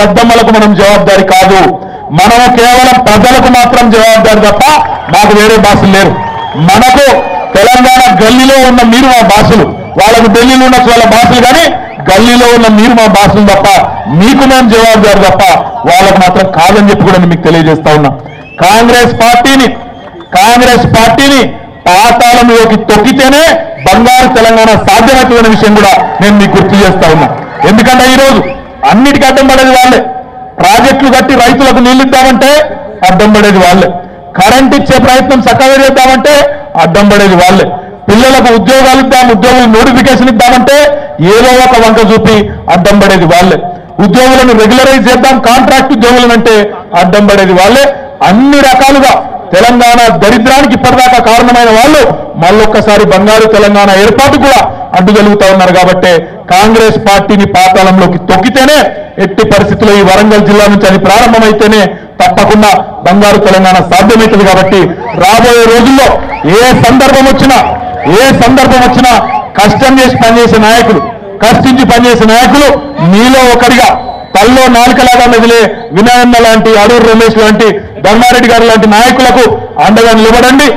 పెద్దమ్మలకు మనం జవాబారి కాదు. మనము కేవలం ప్రజలకు మాత్రం జవాబారి తప్ప మాకు వేరే భాషలు లేరు మనకు తెలంగాణ గల్లీలో ఉన్న మీరు మా భాషలు వాళ్ళకు ఢిల్లీలో ఉన్న వాళ్ళ భాషలు కానీ గల్లీలో ఉన్న మీరు మా భాషలు తప్ప మీకు మేము జవాబారు తప్ప వాళ్ళకు మాత్రం కాదని చెప్పి కూడా నేను మీకు తెలియజేస్తా ఉన్నా. కాంగ్రెస్ పార్టీని కాంగ్రెస్ పార్టీని పాతాళంలోకి తొక్కితేనే బంగారు తెలంగాణ సాధ్యమవుతుందనే విషయం కూడా నేను మీకు గుర్తు చేస్తా ఉన్నా. ఎందుకంటే ఈరోజు అన్నిటికీ అడ్డం పడేది వాళ్ళే. ప్రాజెక్టులు కట్టి రైతులకు నీళ్ళు ఇద్దామంటే అడ్డం పడేది వాళ్ళే. కరెంట్ ఇచ్చే ప్రయత్నం చక్కగా చేద్దామంటే అడ్డం పడేది వాళ్ళే. పిల్లలకు ఉద్యోగాలు ఇద్దాం ఉద్యోగులు నోటిఫికేషన్ ఇద్దామంటే ఏదో ఒక వంక చూపి అడ్డం పడేది వాళ్ళే. ఉద్యోగులను రెగ్యులరైజ్ చేద్దాం కాంట్రాక్ట్ ఉద్యోగులను అంటే అడ్డం పడేది వాళ్ళే. అన్ని రకాలుగా తెలంగాణ దరిద్రానికి ఇప్పటిదాకా కారణమైన వాళ్ళు మళ్ళొక్కసారి బంగారు తెలంగాణ ఏర్పాటు కూడా అడ్డుగలుగుతా ఉన్నారు కాబట్టి కాంగ్రెస్ పార్టీని పాతాళంలోకి తొక్కితేనే ఎట్టి పరిస్థితుల్లో ఈ వరంగల్ జిల్లా నుంచి అది ప్రారంభమైతేనే తప్పకుండా బంగారు తెలంగాణ సాధ్యమవుతుంది కాబట్టి రాబోయే రోజుల్లో ఏ సందర్భం వచ్చినా ఏ సందర్భం వచ్చినా కష్టం చేసి పనిచేసే నాయకులు కష్టించి పనిచేసే నాయకులు మీలో ఒకరిగా తల్లో నాలుకలాగా మెదిలే వినయన్న లాంటి అడూరు రమేష్ లాంటి ధర్మారెడ్డి గారు లాంటి నాయకులకు అండగా నిలబడండి.